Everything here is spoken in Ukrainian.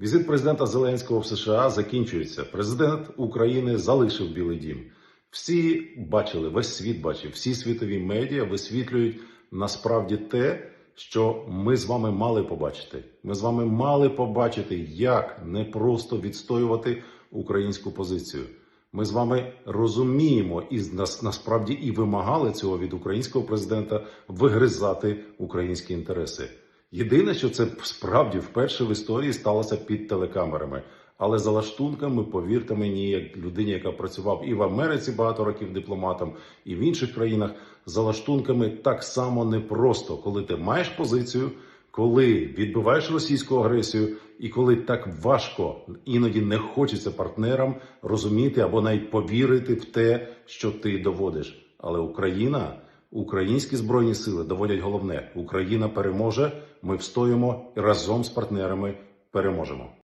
Візит президента Зеленського в США закінчується. Президент України залишив Білий Дім. Всі бачили, весь світ бачив, всі світові медіа висвітлюють насправді те, що ми з вами мали побачити. Ми з вами мали побачити, як не просто відстоювати українську позицію. Ми з вами розуміємо і нас- насправді і вимагали цього від українського президента вигризати українські інтереси. Єдине, що це справді вперше в історії сталося під телекамерами. Але за лаштунками, повірте мені, як людині, яка працював і в Америці багато років дипломатом, і в інших країнах, за лаштунками так само непросто, коли ти маєш позицію, коли відбиваєш російську агресію, і коли так важко іноді не хочеться партнерам розуміти або навіть повірити в те, що ти доводиш. Але Україна, українські збройні сили доводять головне: Україна переможе. Ми встоїмо і разом з партнерами переможемо.